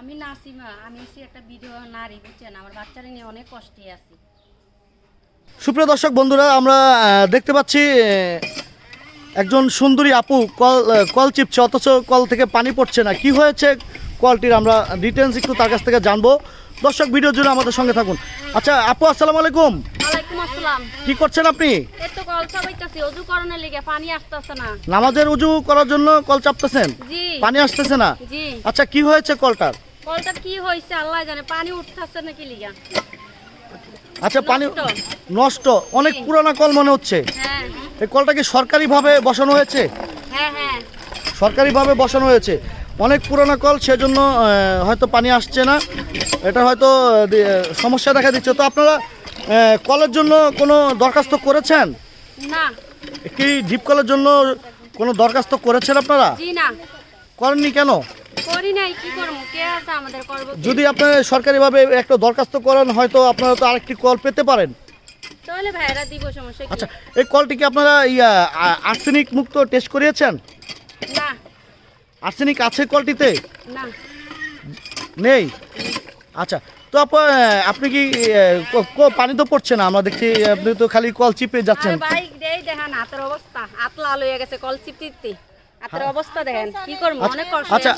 আমি নাসিমা, আমি হচ্ছি একটা ভিডিও নারী, বুঝছেন? আমার বাচ্চারা নিয়ে অনেক কষ্টে আছি। সুপ্রিয় দর্শক, বন্ধুরা, আমরা দেখতে পাচ্ছি একজন সুন্দরী আপু কল কল চিপছে, অথচ কল থেকে পানি পড়ছে না। কি হয়েছে কলটির আমরা ডিটেলস একটু তার কাছ থেকে জানব। দর্শক ভিডিওর জন্য আমাদের সঙ্গে থাকুন। আচ্ছা আপু, আসসালামু আলাইকুম। কি করছেন আপনি? কল সবাইতেছি অজু করণের লিগে পানি আসতেছে না। নামাজের উজু করার জন্য কল চাপতেছেন? জি। পানি আসতেছে না? জি। আচ্ছা কি হয়েছে কলটার? কলটা কি হয়েছে আল্লাহ জানে পানি উঠতেছে নাকি লিগা। আচ্ছা পানি নষ্ট। অনেক পুরানা কল মনে হচ্ছে। হ্যাঁ। এই কলটা কি সরকারিভাবে বসানো হয়েছে? হ্যাঁ হ্যাঁ। সরকারিভাবে বসানো হয়েছে। অনেক পুরোনো কল সেজন্য হয়তো পানি আসছে না। এটা হয়তো সমস্যা দেখা দিচ্ছে। তো আপনারা কলের জন্য কোনো দরখাস্ত করেছেন? না। কি ডিপ কলের জন্য কোনো দরখাস্ত করেছেন আপনারা? জি না। করেননি কেন? করি নাই কি করব? কে আছে আমাদের করব? যদি আপনারা সরকারিভাবে একটা দরখাস্ত করেন হয়তো আপনারা তো আরেকটি কল পেতে পারেন। তাহলে ভাইরা দিব সমস্যা কি? আচ্ছা এই কলটি কি আপনারা ইয়া আর্সেনিক মুক্ত টেস্ট করিয়েছেন? না। আর্সেনিক আছে কলটিতে? না। নেই? আচ্ছা তো আপু আপনি কি পানি তো পড়ছে না আমরা দেখছি আপনি তো খালি কল চিপে যাচ্ছেন। দেখেন হাতের অবস্থা হাত লাল হয়ে গেছে কল চিপতে হাতের অবস্থা দেখেন কি করব অনেক কষ্ট আচ্ছা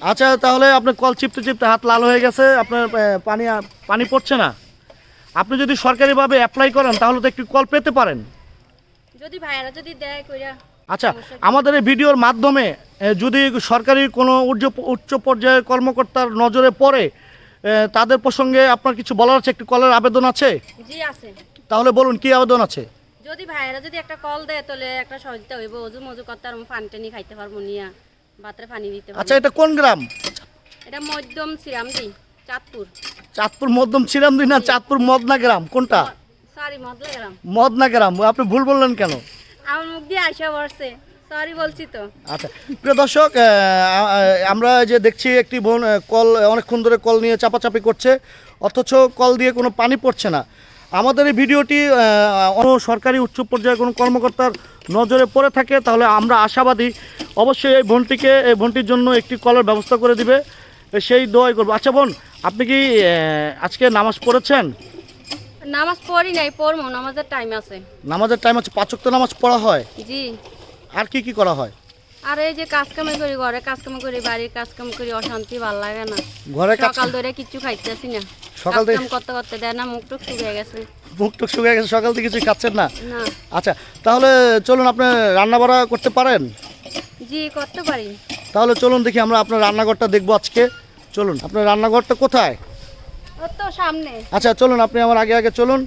আচ্ছা তাহলে আপনার কল চিপতে চিপতে হাত লাল হয়ে গেছে আপনার পানি পানি পড়ছে না। আপনি যদি সরকারিভাবে অ্যাপ্লাই করেন তাহলে তো একটু কল পেতে পারেন। যদি ভাইরা যদি দেয় কইরা আচ্ছা আমাদের এই ভিডিওর মাধ্যমে যদি সরকারি কোনো উচ্চ উচ্চ পর্যায়ের কর্মকর্তার নজরে পড়ে তাদের প্রসঙ্গে আপনার কিছু বলার আছে? একটি কলের আবেদন আছে? জি আছে। তাহলে বলুন কি আবেদন আছে? যদি ভাইরা যদি একটা কল দেয় তাহলে একটা সহযোগিতা হইব। অজু মজু করতে আর পানি টানি খাইতে পারব নিয়া ভাতের পানি দিতে আচ্ছা এটা কোন গ্রাম? এটা মধ্যম সিরাম দি চাঁদপুর। চাঁদপুর মধ্যম ছিলামদি না চাঁদপুর মদনা গ্রাম? কোনটা? সরি মদলা গ্রাম। মদনা গ্রাম। আপনি ভুল বললেন কেন? আমার মুখ দিয়ে আইসা পড়ছে। সরি বলছি তো। আচ্ছা প্রিয় দর্শক আমরা যে দেখছি একটি বোন কল অনেকক্ষণ ধরে কল নিয়ে চাপাচাপি করছে অথচ কল দিয়ে কোনো পানি পড়ছে না। আমাদের এই ভিডিওটি অন্য সরকারি উচ্চ পর্যায়ে কোনো কর্মকর্তার নজরে পড়ে থাকে তাহলে আমরা আশাবাদী। অবশ্যই এই বোনটিকে এই বোনটির জন্য একটি কলের ব্যবস্থা করে দিবে। সেই দোয়াই করব। আচ্ছা বোন আপনি কি আজকে নামাজ পড়েছেন? নামাজ পড়ি নাই পড়ব নামাজের টাইম আছে। নামাজের টাইম আছে পাঁচক তো নামাজ পড়া হয়? জি। আর কি কি করা হয়? আর এই যে কাজ কামে করি ঘরে কাজ কামে করি বাড়ির কাজ কাম করি অশান্তি ভালো লাগে না। ঘরে কাজ সকাল ধরে কিচ্ছু খাইতেছি না। সকাল থেকে- কাম করতে করতে দেয় না মুখ টুক শুকিয়ে গেছে। মুখ টুক শুকিয়ে গেছে সকাল থেকে কিছু খাচ্ছেন না? না। আচ্ছা তাহলে চলুন আপনি রান্না বাড়া করতে পারেন? জি করতে পারি। তাহলে চলুন দেখি আমরা আপনার রান্নাঘরটা দেখব আজকে। চলুন আপনার রান্নাঘরটা কোথায়? ও তো সামনে। আচ্ছা চলুন আপনি আমার আগে আগে চলুন।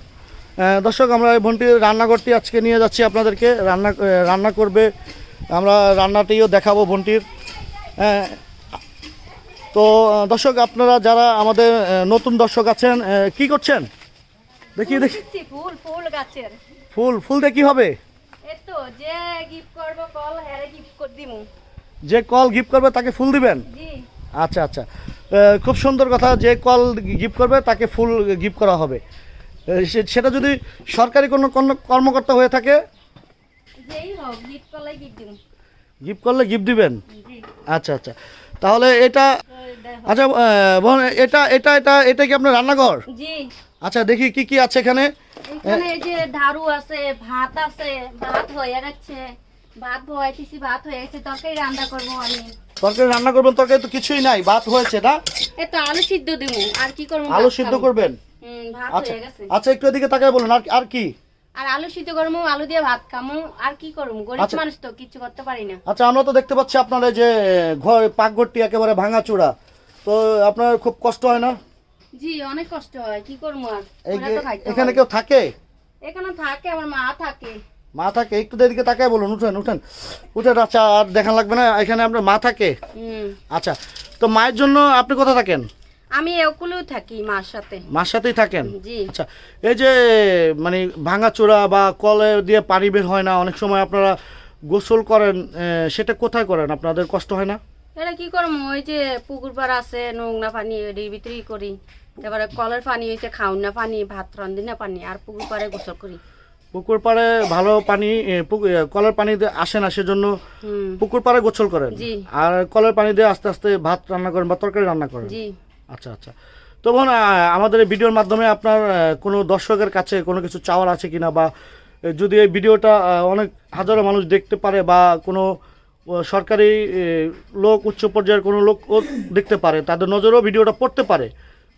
দর্শক আমরা এই বোনটির রান্নাঘরটি আজকে নিয়ে যাচ্ছি আপনাদেরকে। রান্না রান্না করবে আমরা রান্নাটিও দেখাবো বোনটির আহ, তো দর্শক আপনারা যারা আমাদের নতুন দর্শক আছেন কি করছেন? দেখি দেখি। ফুল ফুল গাছের। ফুল ফুল দিয়ে কি হবে? যে গিফট করব কল হ্যারে গিফট করে দিমু। যে কল গিফট করবে তাকে ফুল দিবেন? জি। আচ্ছা আচ্ছা। খুব সুন্দর কথা যে কল গিফট করবে তাকে ফুল গিফট করা হবে। সেটা যদি সরকারি কোনো কর্মকর্তা হয়ে থাকে? গিফট করলে গিফট দিবেন? আচ্ছা আচ্ছা। তাহলে এটা আচ্ছা বোন এটা এটা এটা এটা কি আপনার রান্নাঘর? জি। আচ্ছা দেখি কি কি আছে এখানে। এখানে এই যে ধারু আছে ভাত আছে ভাত হয়ে গেছে। ভাত বয়াইতেছি ভাত হয়ে গেছে তরকারি রান্না করব আমি। তরকারি রান্না করবেন তরকারি তো কিছুই নাই ভাত হয়েছে না? এই তো আলু সিদ্ধ দিমু আর কি করব? আলু সিদ্ধ করবেন? আচ্ছা আচ্ছা একটু এদিকে তাকায় বলুন আর আর কি? আর আলু সিদ্ধ করব আলু দিয়ে ভাত খামু আর কি করব? গরিব আচ্ছা। মানুষ তো কিছু করতে পারি না। আচ্ছা আমরা তো দেখতে পাচ্ছি আপনার যে ঘর পাকঘরটি একেবারে ভাঙাচোরা তো আপনার খুব কষ্ট হয় না? জি অনেক কষ্ট হয় কি করব আর? এখানে কেউ থাকে? এখানে থাকে আমার মা থাকে। মা থাকে একটু এদিকে তাকায় বলুন উঠেন উঠেন। উঠেন আচ্ছা আর দেখান লাগবে না এখানে আপনার মা থাকে। হুম। আচ্ছা তো মায়ের জন্য আপনি কোথায় থাকেন? আমি একুলেও থাকি মার সাথে। মার সাথেই থাকেন? জি। আচ্ছা এই যে মানে ভাঙাচোরা বা কলে দিয়ে পানি বের হয় না অনেক সময় আপনারা গোসল করেন সেটা কোথায় করেন? আপনাদের কষ্ট হয় না? এটা কি করব? ওই যে পুকুর পাড় আছে নোংরা পানি এর ভিতরেই করি। তারপরে কলের পানি হয়েছে খাউন না পানি ভাত রান্ধি না পানি আর পুকুর পাড়ে গোসল করি। পুকুর পাড়ে ভালো পানি কলের পানি দিয়ে আসে না সেজন্য পুকুর পাড়ে গোসল করেন? জি। আর কলের পানি দিয়ে আস্তে আস্তে ভাত রান্না করেন বা তরকারি রান্না করেন? জি। আচ্ছা আচ্ছা। তো বোন আমাদের এই ভিডিওর মাধ্যমে আপনার কোনো দর্শকের কাছে কোনো কিছু চাওয়ার আছে কিনা বা যদি এই ভিডিওটা অনেক হাজারো মানুষ দেখতে পারে বা কোনো সরকারি লোক, উচ্চ পর্যায়ের কোনো লোক দেখতে পারে, তাদের নজরেও ভিডিওটা পড়তে পারে,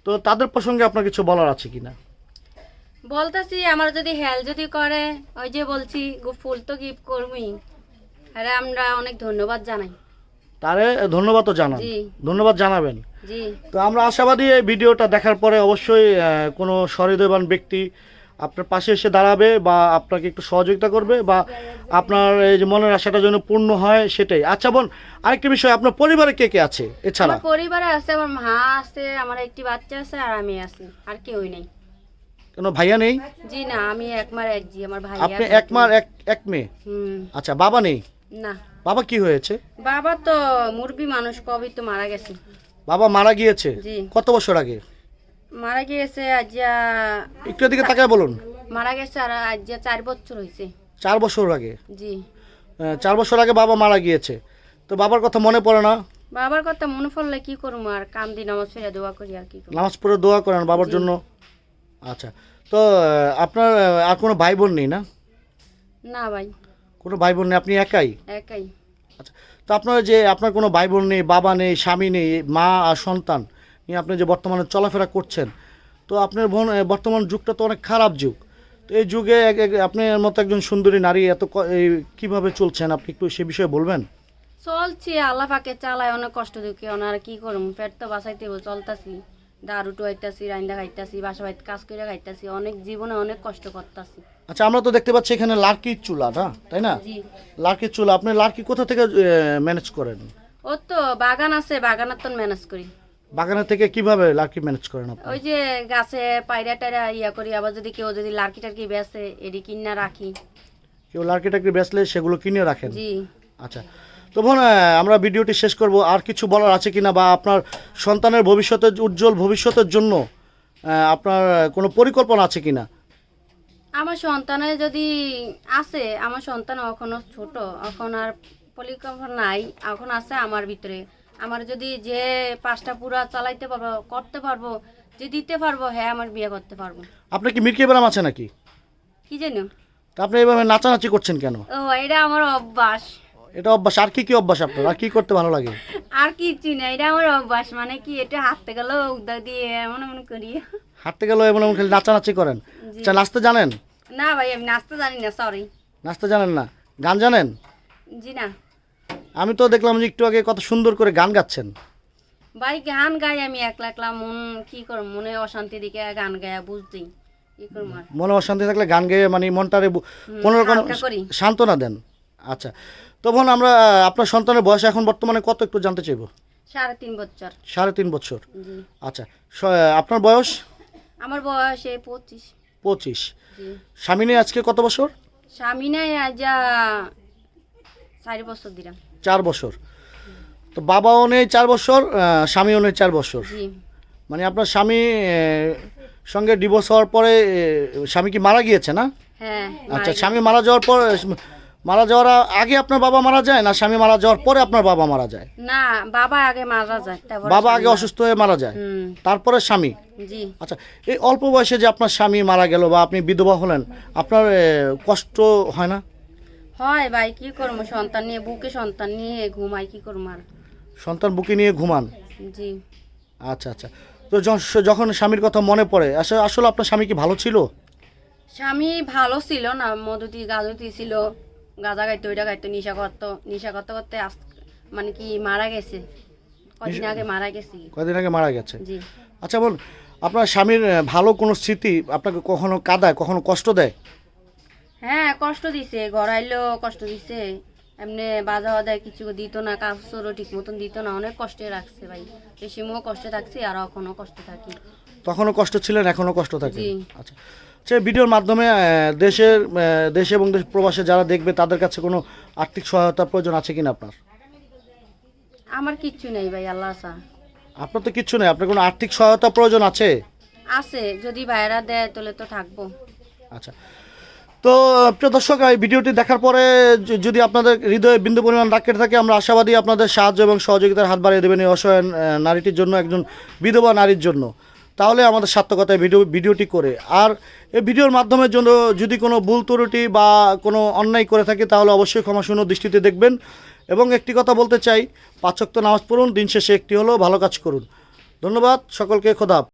তো তাদের প্রসঙ্গে আপনার কিছু বলার আছে কিনা? বলতেছি, আমার যদি হেল্প যদি করে, ওই যে বলছি ফুল তো গিফট করবি আরে আমরা অনেক ধন্যবাদ জানাই। তারে ধন্যবাদও জানান। ধন্যবাদ জানাবেন। তো আমরা আশাবাদী এই ভিডিওটা দেখার পরে অবশ্যই কোনো সহৃদয়বান ব্যক্তি আপনার পাশে এসে দাঁড়াবে বা আপনাকে একটু সহযোগিতা করবে বা আপনার এই যে মনের আশাটা যেন পূর্ণ হয় সেটাই। আচ্ছা বোন আরেকটি বিষয় আপনার পরিবারে কে কে আছে এছাড়া? পরিবারে আছে আমার মা আছে আমার একটি বাচ্চা আছে আর আমি আছি আর কেউই নেই। কোনো ভাইয়া নেই? জি না আমি একমার এক জি আমার ভাই আপনি আর এক এক এক মেয়ে? হুম। আচ্ছা বাবা নেই? না। বাবা কি হয়েছে? বাবা তো মুরবি মানুষ কবি তো মারা গেছে। বাবা মারা গিয়েছে? জি। কত বছর আগে? মারা গিয়েছে আজ যা- একটু এদিকে তাকায় বলুন। মারা গেছে আর আজ যা চার বছর হয়েছে। চার বছর আগে? জি। আহ, চার বছর আগে বাবা মারা গিয়েছে। তো বাবার কথা মনে পড়ে না? বাবার কথা মনে পড়লে কি করব আর কাম দিন নামাজ ফিরে দোয়া করি আর কি করব। নামাজ পড়ে দোয়া করেন বাবার জন্য? আচ্ছা। তো আহ, আপনার আহ, আর কোনো ভাই বোন নেই না? না ভাই। কোনো ভাই বোন নেই? আপনি একাই? একাই। আচ্ছা তো আপনার যে আপনার কোনো ভাই বোন নেই বাবা নেই স্বামী নেই মা আর সন্তান নিয়ে আপনি যে বর্তমানে চলাফেরা করছেন তো আপনার বোন বর্তমান যুগটা তো অনেক খারাপ যুগ। তো এই যুগে আপনার মতো একজন সুন্দরী নারী এত কীভাবে চলছেন? আপনি একটু সে বিষয়ে বলবেন? চলছি আল্লাহ পাকে চালায় অনেক কষ্ট দুঃখে। আর কি করব? পেট তো বাঁচাইতে হবে, চলতাছি। দারু টুয়াইতাছি রাইন্দা খাইতাছি বাসা বাড়িতে কাজ করে খাইতাছি অনেক জীবনে অনেক কষ্ট করতাছি। আচ্ছা আমরা তো দেখতে পাচ্ছি এখানে লার্কির চুলা না? তাই না? লার্কির চুলা আপনি লার্কি কোথা থেকে ম্যানেজ করেন? ও তো বাগান আছে বাগানের তো ম্যানেজ করি। বাগানের থেকে কীভাবে লার্কি ম্যানেজ করেন আপনি? ওই যে গাছে পায়রা টায়রা ইয়া করি আবার যদি কেউ যদি লার্কি টার্কি বেসে এডি কিনা রাখি। কেউ লার্কি টার্কি বেচলে সেগুলো কিনে রাখেন? জি। আচ্ছা। তো বোন আমরা ভিডিওটি শেষ করব। আর কিছু বলার আছে কিনা বা আপনার সন্তানের ভবিষ্যতের উজ্জ্বল ভবিষ্যতের জন্য আপনার কোনো পরিকল্পনা আছে কিনা? আমার সন্তানের যদি আছে আমার সন্তান এখনও ছোট এখন আর পরিকল্পনা নাই এখন আছে আমার ভিতরে। আমার যদি যে পাঁচটা পুরা চালাইতে পারব করতে পারব যে দিতে পারব হ্যাঁ আমার বিয়ে করতে পারব। আপনার কি মির্কি ব্যারাম আছে নাকি? কি জানো? তা আপনি এইভাবে নাচানাচি করছেন কেন? ও এটা আমার অভ্যাস। এটা অভ্যাস। আর কি কি অভ্যাস আপনার? আর কি করতে ভালো লাগে? আর কিছু না এটা আমার অভ্যাস। মানে কি এটা হাঁটতে গেলেও উদ্যোগ দিয়ে এমন এমন করি। হাঁটতে গেলে এমন এমন খালি নাচানাচি করেন। আচ্ছা নাচতে জানেন? না ভাই আমি নাচতে জানি না সরি নাচতে জানেন না? গান জানেন? জি না। আমি তো দেখলাম যে একটু আগে কত সুন্দর করে গান গাচ্ছেন। ভাই গান গাই আমি একলা একলা মন কি করব? মনে অশান্তি দিকে গান গায়া করব মনে অশান্তি থাকলে গান গেয়ে মানে মনটারে কোনো রকম সান্ত্বনা দেন। আচ্ছা। তো বোন আমরা আপনার সন্তানের বয়স এখন বর্তমানে কত একটু জানতে চাইব? সাড়ে তিন বছর। সাড়ে তিন বছর। জি। আচ্ছা। আপনার বয়স? আমার বয়স এই পঁচিশ। পঁচিশ। জি। স্বামী নেই আজকে কত বছর? স্বামী নাই আজ চার বছর দিলাম। চার বছর। তো বাবাও নেই চার বছর স্বামীও নেই চার বছর। মানে আপনার স্বামী সঙ্গে ডিভোর্স হওয়ার পরে স্বামী কি মারা গিয়েছে না? হ্যাঁ আচ্ছা স্বামী মারা যাওয়ার পর মারা যাওয়ার আগে আপনার বাবা মারা যায় না স্বামী মারা যাওয়ার পরে আপনার বাবা মারা যায়? না বাবা আগে মারা যায় বাবা আগে অসুস্থ হয়ে মারা যায়? তারপরে স্বামী? জি। আচ্ছা এই অল্প বয়সে যে আপনার স্বামী মারা গেল বা আপনি বিধবা হলেন আপনার কষ্ট হয় না? হয় ভাই কি করব? সন্তান নিয়ে বুকে সন্তান নিয়ে ঘুমাই কি করব আর? সন্তান বুকে নিয়ে ঘুমান? জি। আচ্ছা আচ্ছা। তো যখন স্বামীর কথা মনে পড়ে আসলে আসলে আপনার স্বামী কি ভালো ছিল? স্বামী ভালো ছিল না মধুতি গাজুতি ছিল গাঁজা গাইতো ওইটা গাইতো নিশা করতো। নিশা করতে করতে মানে কি মারা গেছে। কদিন আগে মারা গেছি। কদিন আগে মারা গেছে? জি। আচ্ছা বল আপনার স্বামীর ভালো কোনো স্মৃতি আপনাকে কখনো কাঁদায় কখনো কষ্ট দেয়? হ্যাঁ কষ্ট দিছে গড়াইলেও কষ্ট দিছে। এমনি বাজা বাজায় কিছু দিত না কাপড়ও ঠিক মতন দিত না অনেক কষ্টে রাখছে ভাই। এই সময়ও কষ্টে থাকছি আর এখনও কষ্টে থাকি। তখনও কষ্ট ছিলেন এখনও কষ্ট থাকে জি। আচ্ছা। সে ভিডিওর মাধ্যমে দেশের দেশে এবং দেশ প্রবাসে যারা দেখবে তাদের কাছে কোনো আর্থিক সহায়তা প্রয়োজন আছে কিনা আপনার? আমার কিচ্ছু নেই ভাই আল্লাহ আসা। আপনার তো কিচ্ছু নেই আপনার কোনো আর্থিক সহায়তা প্রয়োজন আছে? আছে যদি ভাইরা দেয় তাহলে তো থাকব। আচ্ছা। তো প্রিয় দর্শক এই ভিডিওটি দেখার পরে যদি আপনাদের হৃদয়ে বিন্দু পরিমাণ রাগ কেটে থাকে আমরা আশাবাদী আপনাদের সাহায্য এবং সহযোগিতার হাত বাড়িয়ে দেবেন এই অসহায় নারীটির জন্য একজন বিধবা নারীর জন্য। তাহলে আমাদের সার্থকতায় ভিডিও ভিডিওটি করে। আর এই ভিডিওর মাধ্যমে জন্য যদি কোনো ভুল ত্রুটি বা কোনো অন্যায় করে থাকে, তাহলে অবশ্যই ক্ষমাশূন্য দৃষ্টিতে দেখবেন। এবং একটি কথা বলতে চাই পাঁচক্ত নামাজ পড়ুন, দিন শেষে একটি হলো ভালো কাজ করুন। ধন্যবাদ, সকলকে খোদাব